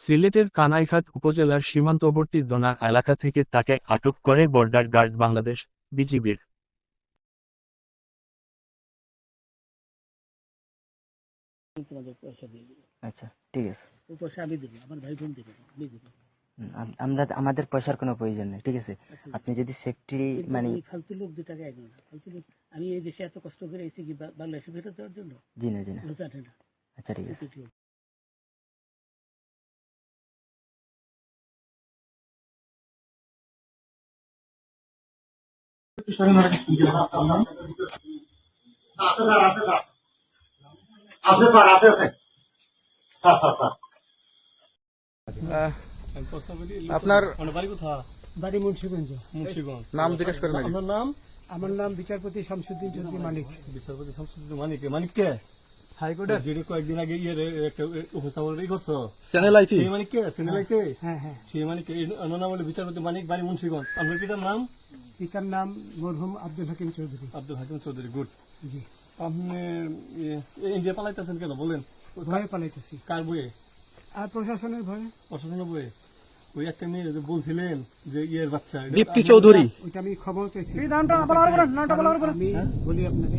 সিলেটের কানাইঘাট উপজেলার সীমান্তবর্তী দোনা এলাকা থেকে তাকে আটক করে বর্ডার গার্ড বাংলাদেশ বিজিবির। তোমাদের পয়সা দিয়ে দেবো আচ্ছা ঠিক আছে। ওই পয়সা আমি দেবো আমার ভাই বোন দেবে আমি দেবো। আমরা আমাদের পয়সার কোনো প্রয়োজন নেই ঠিক আছে? আপনি যদি সেফটি মানে ফালতু লোক দু টাকা একজন ফালতু লোক। আমি এই দেশে এত কষ্ট করে এসেছি কি বাংলাদেশে ফেরত দেওয়ার জন্য? জি না জি না। আচ্ছা ঠিক আছে। আপনার বাড়ি মুন্সিগঞ্জ। নাম জিজ্ঞেস করেন আমার নাম আমার নাম বিচারপতি শামসুদ্দিন চৌধুরী মালিক। বিচারপতি শামসুদ্দিন মানিক মানিক কে? হাইকোর্টের যেটি কয়েকদিন আগে ইয়ে একটা উপস্থাপন ই করছ চ্যানেল আইটি সেই মানিক কে? সিনেলাই কে হ্যাঁ হ্যাঁ। সেই মানিক নাম হলো বিচারপতি মানিক বাড়ি মুন্সিগঞ্জ। আপনার পিতার নাম? পিতার নাম মরহুম আব্দুল হাকিম চৌধুরী। আব্দুল হাকিম চৌধুরী গুড জি। আপনি ইন্ডিয়া পালাইতেছেন কেন? বলেন। ভয়ে পালাইতেছি। কার বইয়ে আর প্রশাসনের ভয়ে। প্রশাসনের বইয়ে ওই একটা মেয়ে যে বলছিলেন যে ইয়ের বাচ্চা দীপ্তি চৌধুরী। ওইটা আমি খবর চাইছি। আমি বলি আপনাকে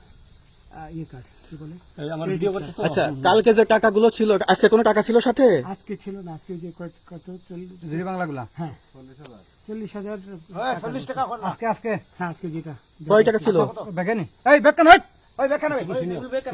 ইয়ে কার্ড কি বলে? এই আমার ভিডিও করতেছ আচ্ছা কালকে যে টাকাগুলো ছিল আজকে কোনো টাকা ছিল সাথে? আজকে ছিল না আজকে যে কত কত চল্লিশ বাংলাগুলা। হ্যাঁ। চল্লিশ হাজার। চল্লিশ টাকা আজকে আজকে। হ্যাঁ আজকে যেটা। কয় টাকা ছিল? বেগানি এই হই ওই বেগান হই এই বেগান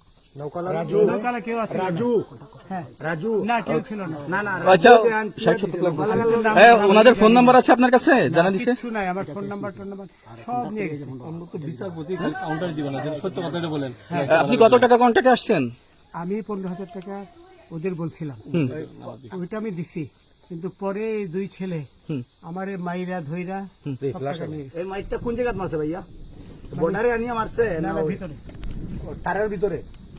হ্যাঁ। আচ্ছা। হ্যাঁ ওনাদের ফোন নাম্বার আছে আপনার কাছে? জানা দিছে? আমার ফোন নাম্বার সব নিয়ে গেছে। কথাটা বলেন। আপনি কত টাকা কন্ট্যাক্টে আসছেন? আমি পনেরো হাজার টাকা ওদের বলছিলাম। ওইটা আমি দিছি কিন্তু পরে দুই ছেলে আমার মাইরা ধইরা। এই কোন জায়গায় মারছে ভাইয়া? বর্ডারে আনিয়ে মারছে না, ভিতরে। তারের ভিতরে?